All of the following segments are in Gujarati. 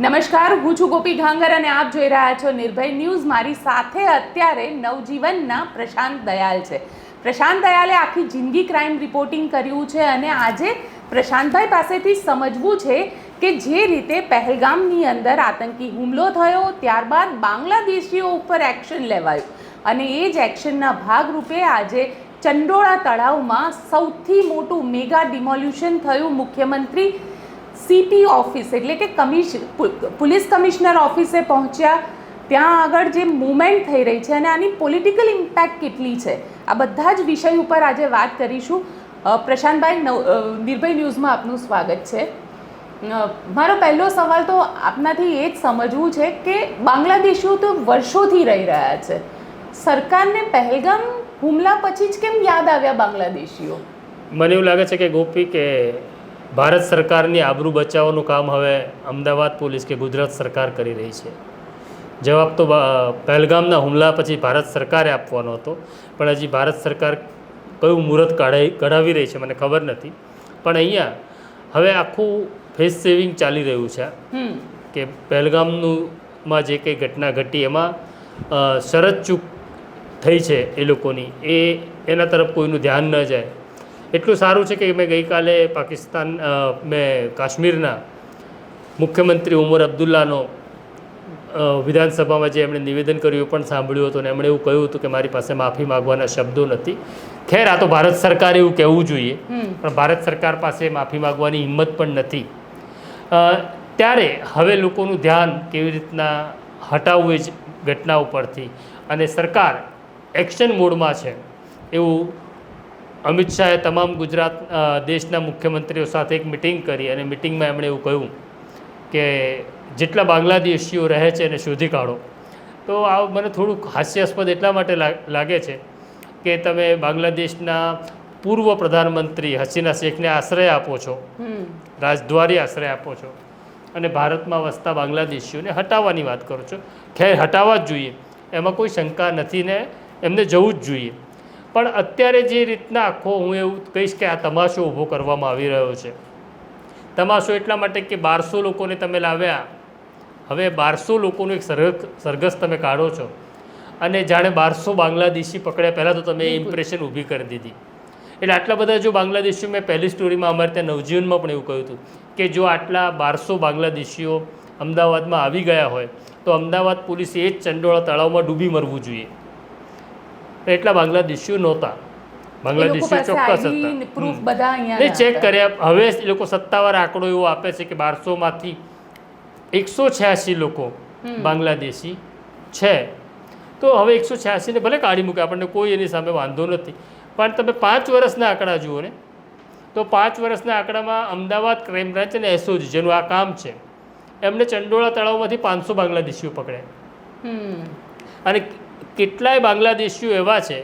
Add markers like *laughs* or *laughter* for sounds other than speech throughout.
નમસ્કાર, હું છું ગોપી ઘાંગર અને આપ જોઈ રહ્યા છો નિર્ભય ન્યૂઝ. મારી સાથે અત્યારે નવજીવનના પ્રશાંત દયાલ છે. પ્રશાંત દયાલે આખી જિંદગી ક્રાઇમ રિપોર્ટિંગ કર્યું છે અને આજે પ્રશાંતભાઈ પાસેથી સમજવું છે કે જે રીતે પહેલગામની અંદર આતંકી હુમલો થયો, ત્યારબાદ બાંગ્લાદેશીઓ ઉપર એક્શન લેવાયું. અને એ જ એક્શનના ભાગરૂપે આજે ચંડોળા તળાવમાં સૌથી મોટું મેગા ડિમોલ્યુશન થયું મુખ્યમંત્રી સીપી ઓફિસ એટલે કે કમિશ પોલીસ કમિશનર ઓફિસે પહોંચ્યા. ત્યાં આગળ જે મુવમેન્ટ થઈ રહી છે અને આની પોલિટિકલ ઇમ્પેક્ટ કેટલી છે, આ બધા જ વિષય ઉપર આજે વાત કરીશું. પ્રશાંતભાઈ નિર્ભય ન્યૂઝમાં આપનું સ્વાગત છે. મારો પહેલો સવાલ તો આપનાથી એ જ સમજવું છે કે બાંગ્લાદેશીઓ તો વર્ષોથી રહી રહ્યા છે. સરકારને પહેલગામ હુમલા પછી જ કેમ યાદ આવ્યા બાંગ્લાદેશીઓ? મને એવું લાગે છે કે ગોપી કે ભારત સરકારની આબરૂ બચાવવાનું કામ હવે અમદાવાદ પોલીસ કે ગુજરાત સરકાર કરી રહી છે. જવાબ તો પહેલગામના હુમલા પછી ભારત સરકારે આપવાનો હતો. પણ હજી ભારત સરકાર કયું મુહૂર્ત કાઢાઈ કઢાવી રહી છે મને ખબર નથી. પણ અહીંયા હવે આખું ફેસ સેવિંગ ચાલી રહ્યું છે. કે પહેલગામનું માં જે કંઈ ઘટના ઘટી એમાં શરત ચૂક થઈ છે એ લોકોની. એ એના તરફ કોઈનું ધ્યાન ન જાય. એટલું સારું છે કે મેં ગઈકાલે પાકિસ્તાન મેં કાશ્મીરના મુખ્યમંત્રી ઉમર અબ્દુલ્લાનો વિધાનસભામાં જે એમણે નિવેદન કર્યું પણ સાંભળ્યું હતું અને એમણે એવું કહ્યું હતું કે મારી પાસે માફી માગવાના શબ્દો નથી. ખેર આ તો ભારત સરકારે એવું કહેવું જોઈએ પણ ભારત સરકાર પાસે માફી માગવાની હિંમત પણ નથી. ત્યારે હવે લોકોનું ધ્યાન કેવી રીતના હટાવવું એ જ ઘટના ઉપરથી. અને સરકાર એક્શન મોડમાં છે એવું અમિત શાહે તમામ ગુજરાત દેશના મુખ્યમંત્રીઓ સાથે એક મિટિંગ કરી અને મિટિંગમાં એમણે એવું કહ્યું કે જેટલા બાંગ્લાદેશીઓ રહે છે એને શોધી કાઢો. તો આ મને થોડુંક હાસ્યાસ્પદ એટલા માટે લાગે છે કે તમે બાંગ્લાદેશના પૂર્વ પ્રધાનમંત્રી હસીના શેખને આશ્રય આપો છો રાજદ્વારી આશ્રય આપો છો અને ભારતમાં વસતા બાંગ્લાદેશીઓને હટાવવાની વાત કરો છો. ખેર હટાવવા જ જોઈએ એમાં કોઈ શંકા નથી ને એમને જવું જ જોઈએ. પણ અત્યારે જે રીતના આખો હું એવું કહીશ કે આ તમાશો ઊભો કરવામાં આવી રહ્યો છે. તમાશો એટલા માટે કે બારસો લોકોને તમે લાવ્યા. હવે બારસો લોકોનું એક સરગ સરઘસ તમે કાઢો છો. અને જાણે બારસો બાંગ્લાદેશી પકડ્યા પહેલાં તો તમે ઇમ્પ્રેશન ઊભી કરી દીધી. એટલે આટલા બધા જો બાંગ્લાદેશીઓ મેં પહેલી સ્ટોરીમાં અમારે ત્યાં નવજીવનમાં પણ એવું કહ્યું હતું કે જો આટલા બારસો બાંગ્લાદેશીઓ અમદાવાદમાં આવી ગયા હોય તો અમદાવાદ પોલીસે એ જ ચંડોળા તળાવમાં ડૂબી મરવું જોઈએ. એટલા બાંગ્લાદેશીઓ નહોતા. બાંગ્લાદેશી ચોક્કસ હતા. નહીં ચેક કર્યા. હવે એ લોકો સત્તાવાર આંકડો એવો આપે છે કે બારસોમાંથી એકસો છ્યાસી લોકો બાંગ્લાદેશી છે. તો હવે એકસો છ્યાસીને ભલે કાઢી મૂકે આપણને કોઈ એની સામે વાંધો નથી. પણ તમે પાંચ વર્ષના આંકડા જુઓ ને તો પાંચ વર્ષના આંકડામાં અમદાવાદ ક્રાઇમ બ્રાન્ચ અને એસઓજી જેનું આ કામ છે એમને ચંડોળા તળાવમાંથી પાંચસો બાંગ્લાદેશીઓ પકડ્યા. અને કેટલાય બાંગ્લાદેશીઓ એવા છે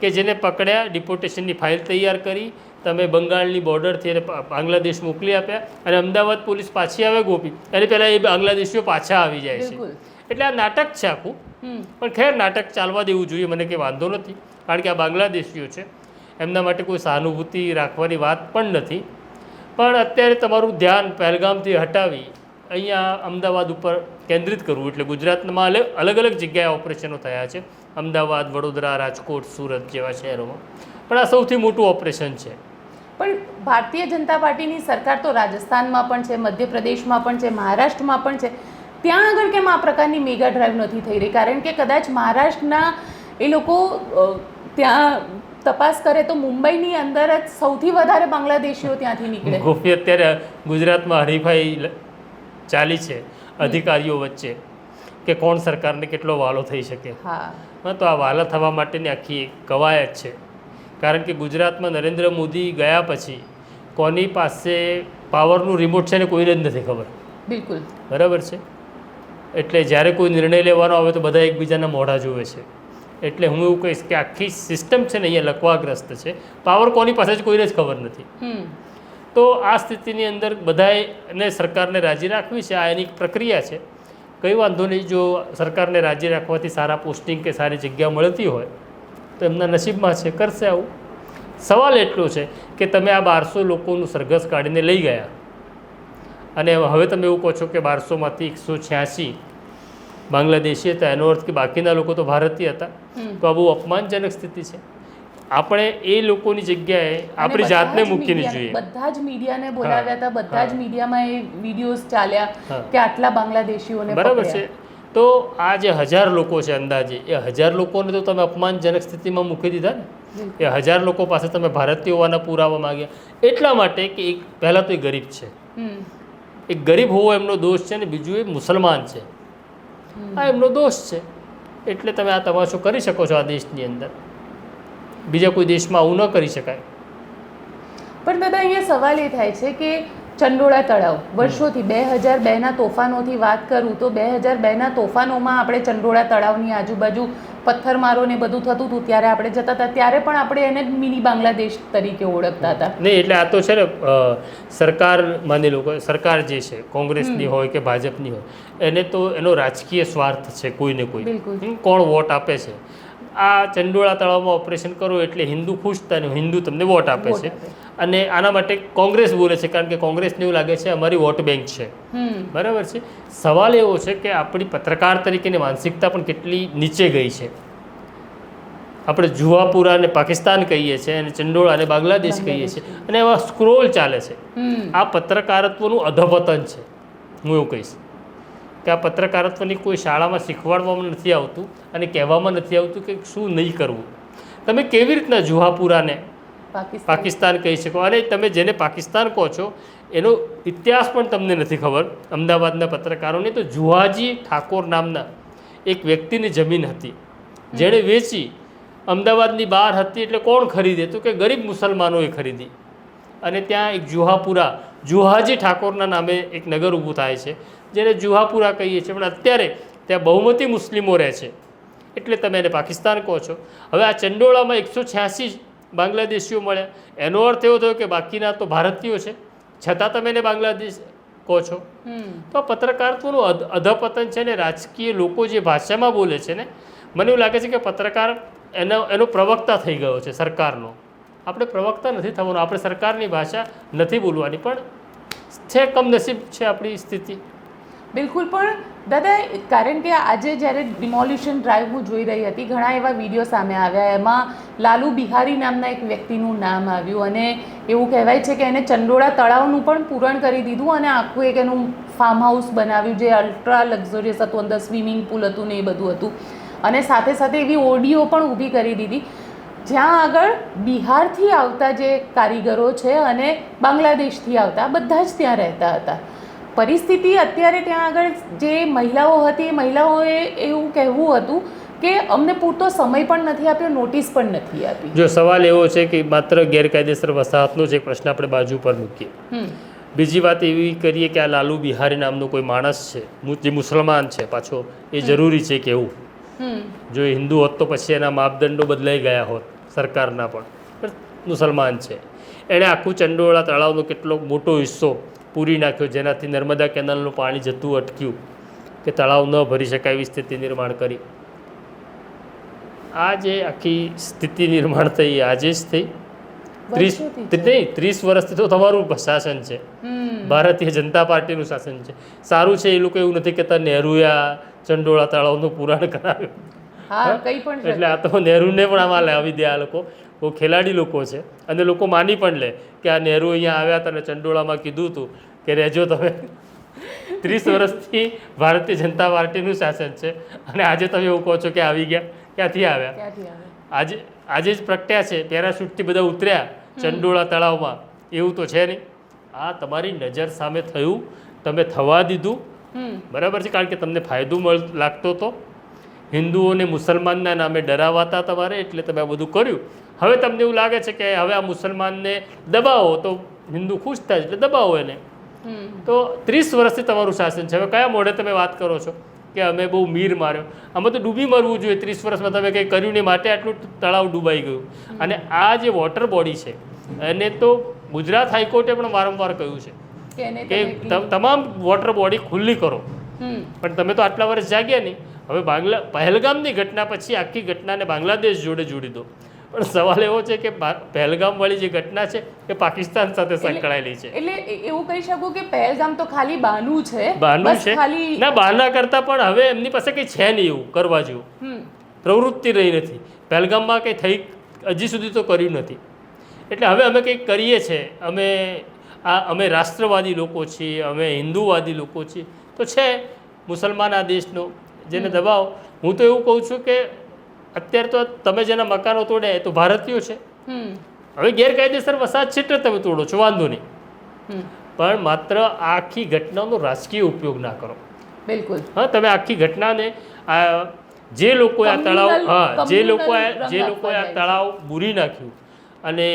કે જેને પકડ્યા ડિપોર્ટેશનની ફાઇલ તૈયાર કરી તમે બંગાળની બોર્ડરથી એને બાંગ્લાદેશ મોકલી આપ્યા અને અમદાવાદ પોલીસ પાછી આવે ગોપી. એને પહેલાં એ બાંગ્લાદેશીઓ પાછા આવી જાય છે. એટલે આ નાટક છે આખું. પણ ખેર નાટક ચાલવા દેવું જોઈએ મને કંઈ વાંધો નથી. કારણ કે આ બાંગ્લાદેશીઓ છે. એમના માટે કોઈ સહાનુભૂતિ રાખવાની વાત પણ નથી. પણ અત્યારે તમારું ધ્યાન પહેલગામથી હટાવી અહીંયા અમદાવાદ ઉપર કેન્દ્રિત કરવું એટલે ગુજરાતમાં અલગ અલગ જગ્યાએ ઓપરેશનો થયા છે. અમદાવાદ વડોદરા રાજકોટ સુરત જેવા શહેરોમાં. પણ આ સૌથી મોટું ઓપરેશન છે. પણ ભારતીય જનતા પાર્ટીની સરકાર તો રાજસ્થાનમાં પણ છે મધ્યપ્રદેશમાં પણ છે મહારાષ્ટ્રમાં પણ છે. ત્યાં આગળ કેમ આ પ્રકારની મેગા ડ્રાઈવ નથી થઈ રહી? કારણ કે કદાચ મહારાષ્ટ્રના એ લોકો ત્યાં તપાસ કરે તો મુંબઈની અંદર જ સૌથી વધારે બાંગ્લાદેશીઓ ત્યાંથી નીકળે. ગોપી અત્યારે ગુજરાતમાં હરીફાઈ ચાલી છે. અધિકારીઓ વચ્ચે કે કોણ સરકારને કેટલો વાલો થઈ શકે. હા. તો આ વાલા થવા માટેની આખી કવાયત છે. કારણ કે ગુજરાતમાં નરેન્દ્ર મોદી ગયા પછી કોની પાસે પાવરનું રિમોટ છે ને કોઈને જ નથી ખબર. બિલકુલ. બરાબર છે? એટલે જ્યારે કોઈ નિર્ણય લેવાનો આવે તો બધા એકબીજાના મોઢા જુએ છે. એટલે હું એવું કહીશ કે આખી સિસ્ટમ છે ને અહીંયા લકવાગ્રસ્ત છે. પાવર કોની પાસે જ કોઈને જ ખબર નથી. તો આ સ્થિતિની અંદર બધાને સરકારને રાજી રાખવી છે આ એની પ્રક્રિયા છે. કંઈ વાંધો નહીં જો સરકારને રાજી રાખવાથી સારા પોસ્ટિંગ કે સારી જગ્યા મળતી હોય તો એમના નસીબમાં છે કરશે આવું. સવાલ એટલો છે કે તમે આ બારસો લોકોનું સરઘસ કાઢીને લઈ ગયા. અને હવે તમે એવું કહો છો કે બારસોમાંથી એકસો છ્યાસી બાંગ્લાદેશી હતા એનો અર્થ કે બાકીના લોકો તો ભારતીય હતા. તો આ બહુ અપમાનજનક સ્થિતિ છે. આપણે એ લોકોની જગ્યાએ આપણી જાતને મૂકીને જોઈએ. બધા જ મીડિયાને બોલાવ્યા હતા બધા જ મીડિયામાં એ વિડીયોઝ ચાલ્યા કે આટલા બાંગ્લાદેશીઓને બરાબર છે. તો આ જે હજાર લોકો છે અંદાજે એ હજાર લોકોને તો તમે અપમાનજનક સ્થિતિમાં મૂકી દીધા ને? એ હજાર લોકો પાસે તમે ભારતીય હોવાના પુરાવા માંગ્યા. એટલા માટે કે એક પહેલાં તો એ ગરીબ છે. એ એક ગરીબ હોવો એમનો દોષ છે ને બીજું એ મુસલમાન છે. આ એમનો દોષ છે. એટલે તમે આ તમાશો કરી શકો છો આ દેશની અંદર. બીજા કોઈ દેશમાં આવું ન કરી શકાય. પણ દાદા અહીંયા સવાલ એ થાય છે કે ચંડોળા તળાવ વર્ષોથી બે હજાર બેના તોફાનોથી વાત કરું તો બે હજાર બેના તોફાનોમાં આપણે ચંડોળા તળાવની આજુબાજુ પથ્થરમારો ને બધું થતું હતું ત્યારે આપણે જતા હતા. ત્યારે પણ આપણે એને મિની બાંગ્લાદેશ તરીકે ઓળખતા હતા. નહીં એટલે આ તો છે ને સરકાર માની લો સરકાર જે છે કોંગ્રેસની હોય કે ભાજપની હોય એને તો એનો રાજકીય સ્વાર્થ છે કોઈને કોઈ. કોણ વોટ આપે છે? આ ચંડોળા તળાવમાં ઓપરેશન કરો એટલે હિન્દુ ખુશ થાય હિન્દુ તમને વોટ આપે છે. અને આના માટે કોંગ્રેસ બોલે છે કારણ કે કોંગ્રેસને એવું લાગે છે અમારી વોટ બેંક છે. બરાબર છે? સવાલ એવો છે કે આપણી પત્રકાર તરીકેની માનસિકતા પણ કેટલી નીચે ગઈ છે. આપણે જુહાપુરા અને પાકિસ્તાન કહીએ છીએ અને ચંડોળા અને બાંગ્લાદેશ કહીએ છીએ. અને એવા સ્ક્રોલ ચાલે છે. આ પત્રકારત્વનું અધપતન છે. હું એવું કહીશ. કે આ પત્રકારત્વની કોઈ શાળામાં શીખવાડવામાં નથી આવતું અને કહેવામાં નથી આવતું કે શું નહીં કરવું. તમે કેવી રીતના જુહાપુરાને પાકિસ્તાન. કહી શકો? અને તમે જેને પાકિસ્તાન કહો છો એનો ઇતિહાસ પણ તમને નથી ખબર. અમદાવાદના પત્રકારોની તો જુહાજી ઠાકોર નામના એક વ્યક્તિની જમીન હતી. જેણે વેચી અમદાવાદની બહાર હતી એટલે કોણ ખરીદે? તો કે ગરીબ મુસલમાનોએ ખરીદી. અને ત્યાં એક જુહાપુરા જુહાજી ઠાકોરના નામે એક નગર ઊભું થાય છે. જેને જુહાપુરા કહીએ છીએ. પણ અત્યારે ત્યાં બહુમતી મુસ્લિમો રહે છે. એટલે તમે એને પાકિસ્તાન કહો છો. હવે આ ચંડોળામાં એકસો છ્યાસી બાંગ્લાદેશીઓ મળ્યા. એનો અર્થ એવો થયો કે બાકીના તો ભારતીયો છે. છતાં તમે એને બાંગ્લાદેશ કહો છો. તો આ પત્રકારત્વનું અધ અધપતન છે ને રાજકીય લોકો જે ભાષામાં બોલે છે ને મને એવું લાગે છે કે પત્રકાર એનો એનો પ્રવક્તા થઈ ગયો છે સરકારનો. આપણે પ્રવક્તા નથી થવાનું. આપણે સરકારની ભાષા નથી બોલવાની. પણ છે કમનસીબ છે આપણી સ્થિતિ. બિલકુલ, પણ દાદા, કારણ કે આજે જ્યારે ડિમોલ્યુશન ડ્રાઈવ હું જોઈ રહી હતી, ઘણા એવા વીડિયો સામે આવ્યા. એમાં લાલુ બિહારી નામના એક વ્યક્તિનું નામ આવ્યું અને એવું કહેવાય છે કે એને ચંડોળા તળાવનું પણ પૂરણ કરી દીધું અને આખું એક એનું ફાર્મ હાઉસ બનાવ્યું, જે અલ્ટ્રા લક્ઝરિયસ હતું, અંદર સ્વિમિંગ પુલ હતું ને એ બધું હતું. અને સાથે સાથે એવી ઓડીઓ પણ ઊભી કરી દીધી. જ્યાં આગળ બિહારથી આવતા જે કારીગરો છે અને બાંગ્લાદેશથી આવતા, બધા જ ત્યાં રહેતા હતા. પરિસ્થિતિ અત્યારે ત્યાં આગળ જે મહિલાઓ હતી એ મહિલાઓએ એવું કહેવું હતું કે અમને પૂરતો સમય પણ નથી આપ્યો નોટિસ પણ નથી આપી. જો સવાલ એવો છે કે માત્ર ગેરકાયદેસર વસાહતનો જ એક પ્રશ્ન આપણે બાજુ પર મૂકીએ. બીજી વાત એવી કરીએ કે આ લાલુ બિહારી નામનો કોઈ માણસ છે જે મુસલમાન છે પાછો એ જરૂરી છે કેવું જો એ હિન્દુ હોત તો પછી એના માપદંડો બદલાઈ ગયા હોત સરકારના પણ. પણ મુસલમાન છે. એણે આખું ચંડોળા તળાવનો કેટલો મોટો હિસ્સો પૂરી નાખ્યો. જેનાથી નર્મદા કેનાલનું પાણી જતું અટક્યું કે તળાવ ન ભરી શકાય એવી સ્થિતિ નિર્માણ કરી. આ જે આખી સ્થિતિ નિર્માણ થઈ આજે જ થઈ ત્રીસ નહીં ત્રીસ વર્ષથી તો તમારું શાસન છે. ભારતીય જનતા પાર્ટીનું શાસન છે. સારું છે એ લોકો એવું નથી કહેતા નહેરુએ આ ચંડોળા તળાવનું પુરાણ કરાવ્યું. એટલે આ તો નહેરુને પણ આમાં લાવી દે આ લોકો. બહુ ખેલાડી લોકો છે. અને લોકો માની પણ લે કે આ નહેરુ અહીંયા આવ્યા હતા અને ચંડોળામાં કીધું હતું કે રહેજો તમે. *laughs* ત્રીસ વર્ષથી ભારતીય જનતા પાર્ટીનું શાસન છે. અને આજે તમે એવું કહો છો કે આવી ગયા. ક્યાંથી આવ્યા? આજે આજે જ પ્રગટ્યા છે. પેરાશૂટથી બધા ઉતર્યા ચંડોળા તળાવમાં. એવું તો છે નહીં. આ તમારી નજર સામે થયું. તમે થવા દીધું. બરાબર છે? કારણ કે તમને ફાયદો મળ લાગતો હતો હિન્દુઓને મુસલમાનના નામે ડરાવાતા તમારે એટલે તમે આ બધું કર્યું. હવે તમને એવું લાગે છે કે હવે આ મુસલમાનને દબાવો તો હિન્દુ ખુશ થાય એટલે દબાવો એને. તો ત્રીસ વર્ષથી તમારું શાસન છે. હવે કયા મોઢે તમે વાત કરો છો કે અમે બહુ મીર માર્યો? આમાં તો ડૂબી મરવું જોઈએ. ત્રીસ વર્ષમાં તમે કંઈ કર્યું નહીં માટે આટલું તળાવ ડૂબાઈ ગયું. અને આ જે વોટર બોડી છે એને તો ગુજરાત હાઈકોર્ટે પણ વારંવાર કહ્યું છે કે તમામ વોટર બોડી ખુલ્લી કરો. પણ તમે તો આટલા વર્ષ જાગ્યા નહીં. હવે બાંગ્લા પહેલગામની ઘટના પછી આખી ઘટનાને બાંગ્લાદેશ જોડે જોડી દો. પણ સવાલ એવો છે કે પહેલગામવાળી જે ઘટના છે એ પાકિસ્તાન સાથે સંકળાયેલી છે. એટલે એવું કહી શકું કે પહેલગામ તો ખાલી બાનું છે બાનું છે. ખાલી ના બહારના કરતાં પણ હવે એમની પાસે કંઈ છે નહીં એવું કરવા જેવું. હમ. પ્રવૃત્તિ રહી નથી. પહેલગામમાં કંઈ થઈ હજી સુધી તો કર્યું નથી. એટલે હવે અમે કંઈક કરીએ છીએ. અમે આ અમે રાષ્ટ્રવાદી લોકો છીએ અમે હિન્દુવાદી લોકો છીએ. તો છે મુસલમાન આ દેશનો. જેને દબાવ. હું તો એવું કહું છું કે અત્યારે તો તમે જેના મકાનો તોડ્યા એ તો ભારતીયો છે. હવે ગેરકાયદેસર વસાહત છે તમે તોડો છો વાંધો નહીં. પણ માત્ર આખી ઘટનાનો રાજકીય ઉપયોગ ના કરો. બિલકુલ. હા તમે આખી ઘટનાને આ જે લોકોએ આ તળાવ હા જે લોકોએ જે લોકોએ આ તળાવ બુરી નાખ્યું અને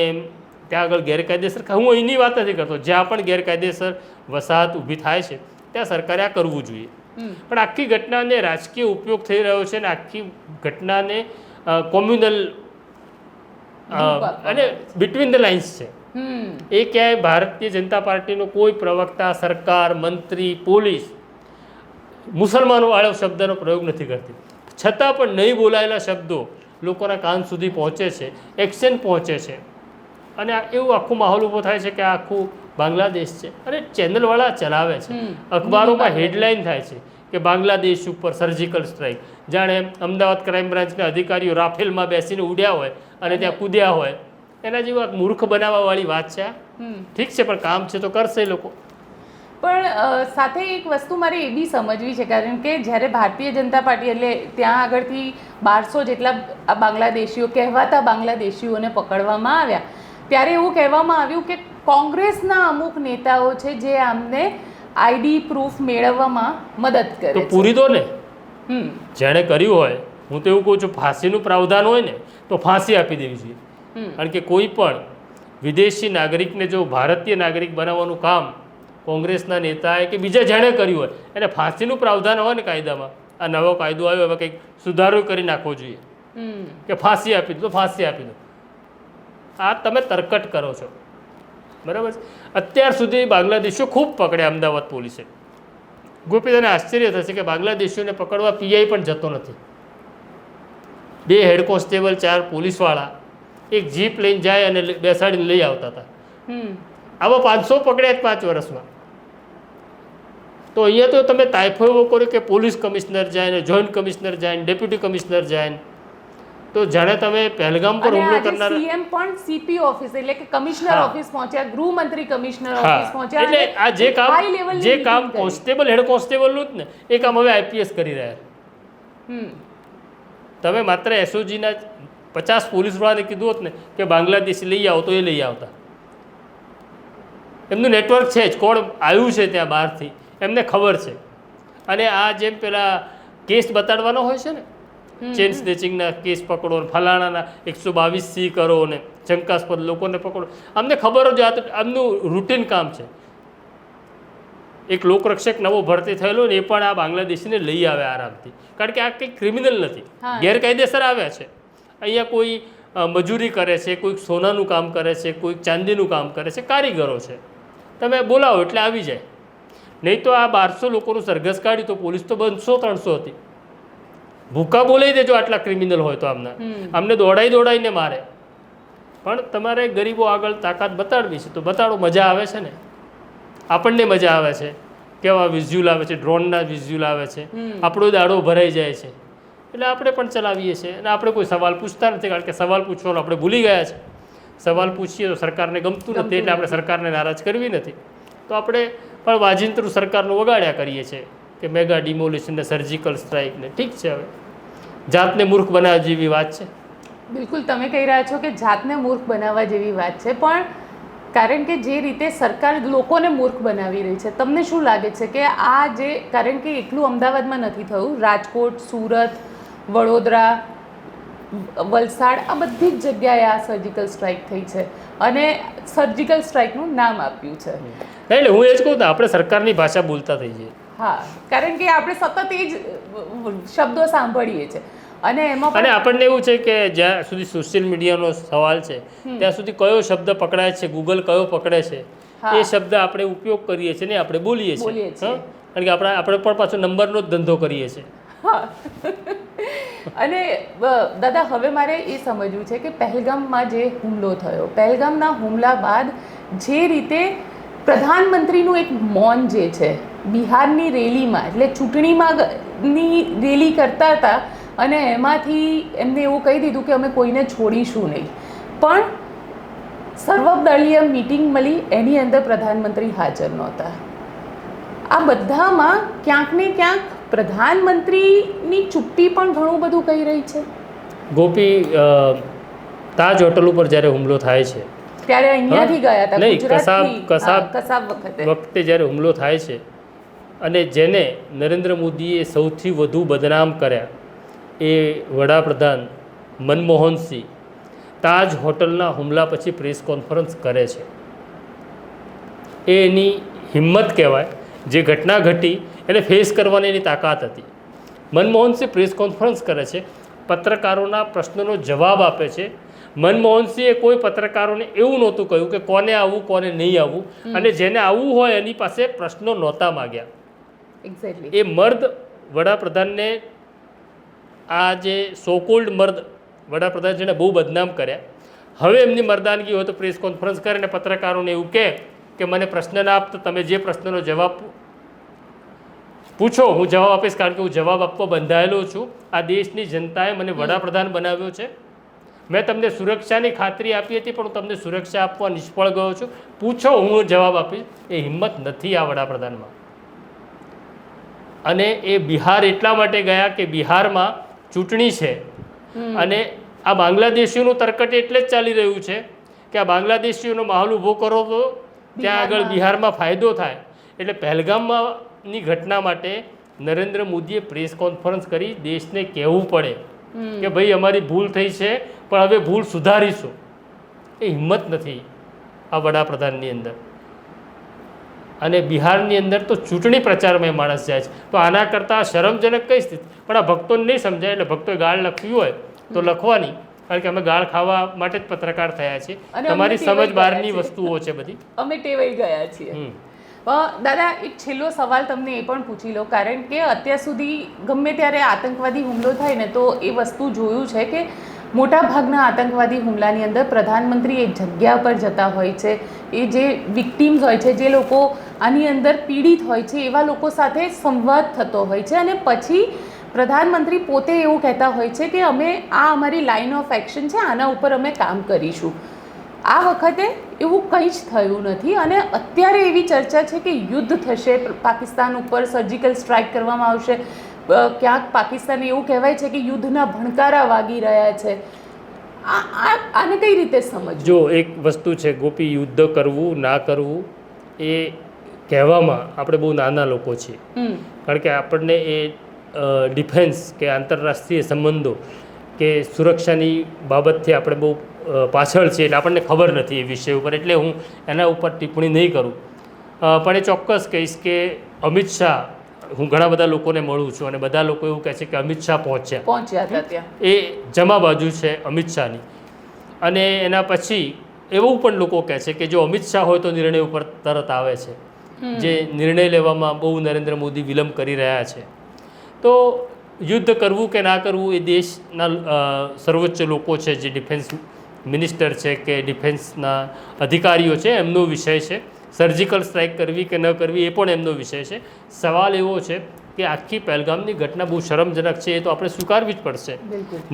ત્યાં આગળ ગેરકાયદેસર હું અહીંની વાત નથી કરતો જ્યાં પણ ગેરકાયદેસર વસાહત ઊભી થાય છે ત્યાં સરકારે આ કરવું જોઈએ. પણ આખી ઘટનાને રાજકીય ઉપયોગ થઈ રહ્યો છે અને આખી ઘટનાને કોમ્યુનલ અને બિટવીન ધ લાઇન્સ છે. એ ક્યાંય ભારતીય જનતા પાર્ટીનો કોઈ પ્રવક્તા સરકાર મંત્રી પોલીસ મુસલમાનો વાળો શબ્દનો પ્રયોગ નથી કરતી. છતાં પણ નહીં બોલાયેલા શબ્દો લોકોના કાન સુધી પહોંચે છે એક્શન પહોંચે છે. અને આ એવું આખું માહોલ ઊભો થાય છે કે આખું બાંગ્લાદેશ છે. અને ચેનલવાળા ચલાવે છે. અખબારોમાં હેડલાઇન થાય છે કે બાંગ્લાદેશ ઉપર સર્જિકલ સ્ટ્રાઇક જાણે અમદાવાદ ક્રાઇમ બ્રાન્ચના અધિકારીઓ રાફેલમાં બેસીને ઉડ્યા હોય અને ત્યાં કૂદ્યા હોય. એના જેવું મૂર્ખ બનાવવાવાળી વાત છે ઠીક છે પણ કામ છે તો કરશે લોકો. પણ સાથે એક વસ્તુ મારે એ બી સમજવી છે કારણ કે જ્યારે ભારતીય જનતા પાર્ટી એટલે ત્યાં આગળથી બારસો જેટલા આ બાંગ્લાદેશીઓ કહેવાતા બાંગ્લાદેશીઓને પકડવામાં આવ્યા. ત્યારે એવું કહેવામાં આવ્યું કે કોંગ્રેસના અમુક નેતાઓ છે જે આમને આઈડી પ્રૂફ મેળવવામાં મદદ કરે તો પૂરી દો ને. જેણે કર્યું હોય હું તો એવું કહું છું ફાંસીનું પ્રાવધાન હોય ને તો ફાંસી આપી દેવી જોઈએ. કારણ કે કોઈ પણ વિદેશી નાગરિકને જો ભારતીય નાગરિક બનાવવાનું કામ કોંગ્રેસના નેતાએ કે બીજા જેણે કર્યું હોય એને ફાંસીનું પ્રાવધાન હોય ને કાયદામાં આ નવો કાયદો આવ્યો હવે કંઈક સુધારો કરી નાખવો જોઈએ. કે ફાંસી આપી દો ફાંસી આપી દો. આ તમે તરકટ કરો છો. બરાબર છે? અત્યાર સુધી બાંગ્લાદેશીઓ ખૂબ પકડ્યા અમદાવાદ પોલીસે. ગોપી તને આશ્ચર્ય થશે કે બાંગ્લાદેશીઓને પકડવા પીઆઈ પણ જતો નથી. બે હેડ કોન્સ્ટેબલ ચાર પોલીસવાળા એક જીપ લઈને જાય અને બેસાડીને લઈ આવતા હતા. હમ. આવા પાંચસો પકડ્યા જ પાંચ વર્ષમાં. તો અહીંયા તો તમે તાઇફો એવો કર્યો કે પોલીસ કમિશનર જાય ને જોઈન્ટ કમિશનર જાય ને ડેપ્યુટી કમિશનર જાય ને તો જાણે તમે પહેલગામ પર હુમલો કરનાર સીએમ પણ સીપી ઓફિસ એટલે કે કમિશનર ઓફિસ પહોંચ્યા ગૃહમંત્રી કમિશનર ઓફિસ પહોંચ્યા એટલે આ જે કામ જે કામ કોન્સ્ટેબલ હેડ કોન્સ્ટેબલનું જ ને એ કામ હવે આઈપીએસ કરી રહ્યા. હમ. તમે માત્ર એસઓજીના પચાસ પોલીસવાળાને કીધું હોત ને કે બાંગ્લાદેશ લઈ આવો તો એ લઈ આવતા. એમનું નેટવર્ક છે જ કોણ આવ્યું છે ત્યાં બહારથી એમને ખબર છે. અને આ જેમ પેલા કેસ બતાડવાનો હોય છે ને. ચેન સ્નેચિંગના કેસ પકડો ને ફલાણાના એકસો બાવીસ સી કરો ને શંકાસ્પદ લોકોને પકડો. અમને ખબર જ આમનું રૂટીન કામ છે. એક લોકરક્ષક નવો ભરતી થયેલો ને એ પણ આ બાંગ્લાદેશીને લઈ આવે આરામથી કારણ કે આ કંઈક ક્રિમિનલ નથી. ગેરકાયદેસર આવ્યા છે. અહીંયા કોઈ મજૂરી કરે છે કોઈક સોનાનું કામ કરે છે કોઈક ચાંદીનું કામ કરે છે કારીગરો છે. તમે બોલાવો એટલે આવી જાય. નહીં તો આ બારસો લોકોનું સરઘસ કાઢ્યું તો પોલીસ તો બનસો ત્રણસો હતી. ભૂકા બોલાવી દેજો આટલા ક્રિમિનલ હોય તો આમના. આમને દોડાઈ દોડાઈને મારે. પણ તમારે ગરીબો આગળ તાકાત બતાડવી છે. તો બતાડો મજા આવે છે ને? આપણને મજા આવે છે. કેવા વિઝ્યુલ આવે છે ડ્રોનના વિઝ્યુલ આવે છે. આપણો દાડો ભરાઈ જાય છે. એટલે આપણે પણ ચલાવીએ છીએ. અને આપણે કોઈ સવાલ પૂછતા નથી કારણ કે સવાલ પૂછવાનો આપણે ભૂલી ગયા છે. સવાલ પૂછીએ તો સરકારને ગમતું નથી એટલે આપણે સરકારને નારાજ કરવી નથી. તો આપણે પણ વાજિંત્રુ સરકારનું વગાડ્યા કરીએ છીએ કે મેગા ડિમોલિશન ને સર્જિકલ સ્ટ્રાઇક ને. ઠીક છે હવે. જાતને મૂર્ખ બનાવવા જેવી વાત છે? બિલકુલ તમે કહી રહ્યા છો કે જાતને મૂર્ખ બનાવવા જેવી વાત છે પણ કારણ કે જે રીતે સરકાર લોકોને મૂર્ખ બનાવી રહી છે તમને શું લાગે છે કે આ જે કારણ કે એટલું અમદાવાદમાં નથી થયું રાજકોટ સુરત વડોદરા વલસાડ આ બધી જ જગ્યાએ આ સર્જિકલ સ્ટ્રાઇક થઈ છે અને સર્જિકલ સ્ટ્રાઇકનું નામ આપ્યું છે. એટલે હું એ જ કહું આપણે સરકારની ભાષા બોલતા થઈ જઈએ. હા કારણ કે આપણે સતત એ જ શબ્દો સાંભળીએ છીએ. અને એમાં અને પણ આપણને એવું છે કે જ્યાં સુધી સોશિયલ મીડિયાનો સવાલ છે ત્યાં સુધી કયો શબ્દ પકડાય છે ગૂગલ કયો પકડે છે એ શબ્દ આપણે ઉપયોગ કરીએ છીએ ને આપણે બોલીએ છીએ? કારણ કે આપણે આપણે પણ પાછો નંબરનો જ ધંધો કરીએ છીએ. અને દાદા હવે મારે એ સમજવું છે કે પહેલગામમાં જે હુમલો થયો પહેલગામના હુમલા બાદ જે રીતે પ્રધાનમંત્રીનું એક મૌન જે છે, બિહારની રેલીમાં, એટલે ચૂંટણીમાં ની રેલી કરતા હતા અને એમાંથી એમને એવું કહી દીધું કે અમે કોઈને છોડીશું નહીં. પણ સર્વદળીય મિટિંગ મળી, એની અંદર પ્રધાનમંત્રી હાજર નહોતા. આ બધામાં ક્યાંક ને ક્યાંક પ્રધાનમંત્રીની ચુપ્પી પણ ઘણું બધું કહી રહી છે. ગોપી તાજ હોટલ ઉપર જ્યારે હુમલો થાય છે ત્યારે અહીંયાથી ગયા હતા નહીં, કસાબ- કસાબ- કસાબ વખતે. વખતે જ્યારે હુમલો થાય છે અને જેને નરેન્દ્ર મોદીએ સૌથી વધુ બદનામ કર્યા એ વડાપ્રધાન મનમોહનસિંહ તાજ હોટલના હુમલા પછી પ્રેસ કોન્ફરન્સ કરે છે. એ એની હિંમત કહેવાય. જે ઘટના ઘટી એને ફેસ કરવાની એની તાકાત હતી. મનમોહનસિંહ પ્રેસ કોન્ફરન્સ કરે છે. પત્રકારોના પ્રશ્નોનો જવાબ આપે છે. મનમોહનસિંહે કોઈ પત્રકારોને એવું નહોતું કહ્યું કે કોને આવવું કોને નહીં આવવું અને જેને આવવું હોય એની પાસે પ્રશ્નો નહોતા માગ્યા. એક્ઝેક્ટલી એ મર્દ વડાપ્રધાનને આ જે સોકોલ્ડ મર્દ વડાપ્રધાન જેને બહુ બદનામ કર્યા. હવે એમની મર્દાનગી હોય તો પ્રેસ કોન્ફરન્સ કરે અને પત્રકારોને એવું કહે કે મને પ્રશ્ન ના આપતો તમે જે પ્રશ્નનો જવાબ પૂછો હું જવાબ આપીશ કારણ કે હું જવાબ આપવા બંધાયેલો છું. આ દેશની જનતાએ મને વડાપ્રધાન બનાવ્યો છે. મેં તમને સુરક્ષાની ખાતરી આપી હતી પણ હું તમને સુરક્ષા આપવા નિષ્ફળ ગયો છું. પૂછો હું જવાબ આપીશ. એ હિંમત નથી આ વડાપ્રધાનમાં. અને એ બિહાર એટલા માટે ગયા કે બિહારમાં ચૂંટણી છે. અને આ બાંગ્લાદેશીઓનું તરકટ એટલે જ ચાલી રહ્યું છે કે આ બાંગ્લાદેશીઓનો માહોલ ઊભો કરો તો ત્યાં આગળ બિહારમાં. ફાયદો થાય. એટલે પહેલગામમાંની ઘટના માટે નરેન્દ્ર મોદીએ પ્રેસ કોન્ફરન્સ કરી દેશને કહેવું પડે કે ભાઈ અમારી ભૂલ થઈ છે. પણ હવે ભૂલ સુધારીશું. એ હિંમત નથી આ વડાપ્રધાનની અંદર. અને બિહારની અંદર તો ચૂંટણી પ્રચારમાં માણસ જાય છે. તો આના કરતાં શરમજનક કઈ સ્થિતિ? પણ આ ભક્તોને નહીં સમજાય એટલે ભક્તોએ ગાળ લખવી હોય તો લખવાની. કારણ કે અમે ગાળ ખાવા માટે જ પત્રકાર થયા છીએ. તમારી સમજ બહારની વસ્તુઓ છે બધી. અમે ટેવાઈ ગયા છીએ. દાદા એક છેલ્લો સવાલ તમને એ પણ પૂછી લો. કારણ કે અત્યાર સુધી ગમે ત્યારે આતંકવાદી હુમલો થાય ને તો એ વસ્તુ જોયું છે કે મોટા ભાગના આતંકવાદી હુમલાની અંદર પ્રધાનમંત્રી એ જગ્યા પર જતા હોય છે. એ જે વિક્ટીમ્સ હોય છે, જે લોકો આની અંદર પીડિત હોય છે, એવા લોકો સાથે સંવાદ થતો હોય છે અને પછી પ્રધાનમંત્રી પોતે એવું કહેતા હોય છે કે અમે આ અમારી લાઇન ઓફ એક્શન છે, આના ઉપર અમે કામ કરીશું. આ વખતે એવું કંઈ જ થયું નથી અને અત્યારે એવી ચર્ચા છે કે યુદ્ધ થશે, પાકિસ્તાન ઉપર સર્જિકલ સ્ટ્રાઇક કરવામાં આવશે. ક્યાંક પાકિસ્તાને એવું કહેવાય છે કે યુદ્ધના ભણકારા વાગી રહ્યા છે. આને કઈ રીતે સમજ જો એક વસ્તુ છે ગોપી યુદ્ધ કરવું ના કરવું એ કહેવામાં આપણે બહુ નાના લોકો છીએ. કારણ કે આપણને એ ડિફેન્સ કે આંતરરાષ્ટ્રીય સંબંધો કે સુરક્ષાની બાબતથી આપણે બહુ પાછળ છીએ એટલે આપણને ખબર નથી એ વિષય ઉપર એટલે હું એના ઉપર ટિપ્પણી નહીં કરું. પણ એ ચોક્કસ કહીશ કે અમિત શાહ હું ઘણા બધા લોકોને મળું છું અને બધા લોકો એવું કહે છે કે અમિત શાહ પહોંચ્યા. પહોંચ્યા હતા ત્યાં. એ જમા બાજુ છે અમિત શાહની. અને એના પછી એવું પણ લોકો કહે છે કે જો અમિત શાહ હોય તો નિર્ણય ઉપર તરત આવે છે. જે નિર્ણય લેવામાં બહુ નરેન્દ્ર મોદી વિલંબ કરી રહ્યા છે. તો યુદ્ધ કરવું કે ના કરવું એ દેશના સર્વોચ્ચ લોકો છે જે ડિફેન્સ મિનિસ્ટર છે કે ડિફેન્સના અધિકારીઓ છે એમનો વિષય છે. સર્જિકલ સ્ટ્રાઇક કરવી કે ન કરવી એ પણ એમનો વિષય છે. સવાલ એવો છે કે આખી પહેલગામની ઘટના બહુ શરમજનક છે એ તો આપણે સ્વીકારવી જ પડશે.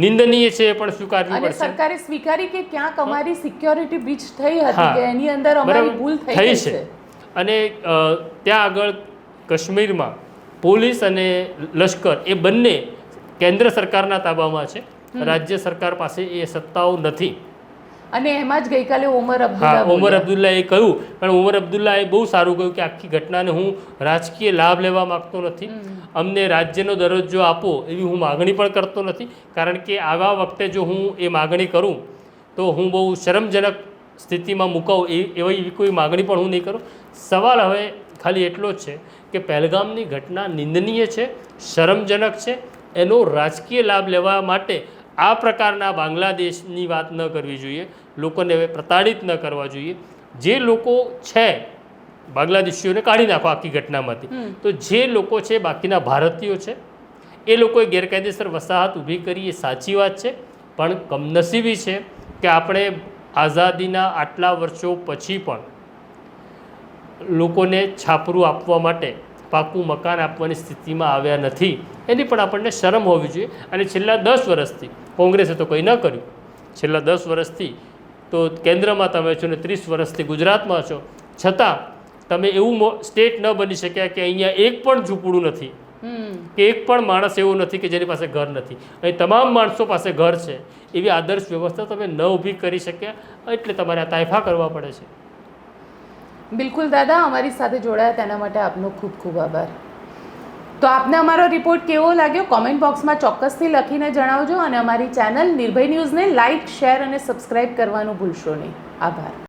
નિંદનીય છે એ પણ સ્વીકારવી પડશે. સરકારે સ્વીકારી કે ક્યાંક અમારી સિક્યોરિટી બીચ થઈ હતી કે એની અંદર અમારી ભૂલ થઈ છે. અને ત્યાં આગળ કાશ્મીરમાં પોલીસ અને લશ્કર એ બંને કેન્દ્ર સરકારના તાબામાં છે. રાજ્ય સરકાર પાસે એ સત્તાઓ નથી. અને એમાં જ ગઈકાલે ઓમર અબ્દુલ્લા ઓમર અબ્દુલ્લાએ કહ્યું પણ ઓમર અબ્દુલ્લાએ બહુ સારું કહ્યું કે આખી ઘટનાને હું રાજકીય લાભ લેવા માગતો નથી. અમને રાજ્યનો દરજ્જો આપો એવી હું માગણી પણ કરતો નથી. કારણ કે આવા વખતે જો હું એ માગણી કરું તો હું બહુ શરમજનક સ્થિતિમાં મૂકાવું એ એવી એવી કોઈ માગણી પણ હું નહીં કરું. સવાલ હવે ખાલી એટલો જ છે કે પહેલગામની ઘટના નિંદનીય છે શરમજનક છે એનો રાજકીય લાભ લેવા માટે આ પ્રકારના બાંગ્લાદેશની વાત ન કરવી જોઈએ. લોકોને હવે પ્રતાડિત ન કરવા જોઈએ. જે લોકો છે બાંગ્લાદેશીઓને કાઢી નાખો આખી ઘટનામાંથી. તો જે લોકો છે બાકીના ભારતીયો છે એ લોકોએ ગેરકાયદેસર વસાહત ઊભી કરી એ સાચી વાત છે. પણ કમનસીબી છે કે આપણે આઝાદીના આટલા વર્ષો પછી પણ લોકોને છાપરું આપવા માટે પાકું મકાન આપવાની સ્થિતિમાં આવ્યા નથી. એની પણ આપણને શરમ હોવી જોઈએ. અને છેલ્લા દસ વર્ષથી કોંગ્રેસે તો કંઈ ન કર્યું. છેલ્લા દસ વર્ષથી તો કેન્દ્રમાં તમે છો ને ત્રીસ વર્ષથી ગુજરાતમાં છો. છતાં તમે એવું સ્ટેટ ન બની શક્યા કે અહીંયા એક પણ ઝૂંપડું નથી. કે એક પણ માણસ એવો નથી કે જેની પાસે ઘર નથી. અહીં તમામ માણસો પાસે ઘર છે. એવી આદર્શ વ્યવસ્થા તમે ન ઊભી કરી શક્યા એટલે તમારે આ તાયફા કરવા પડે છે. બિલકુલ દાદા અમારી સાથે જોડાયા તેના માટે આપનો ખૂબ ખૂબ આભાર. તો આપને અમારો રિપોર્ટ કેવો લાગ્યો? કોમેન્ટ બોક્સમાં ચોક્કસથી લખીને જણાવજો અને અમારી ચેનલ નિર્ભય ન્યૂઝને લાઇક શેર અને સબસ્ક્રાઇબ કરવાનું ભૂલશો નહીં. આભાર.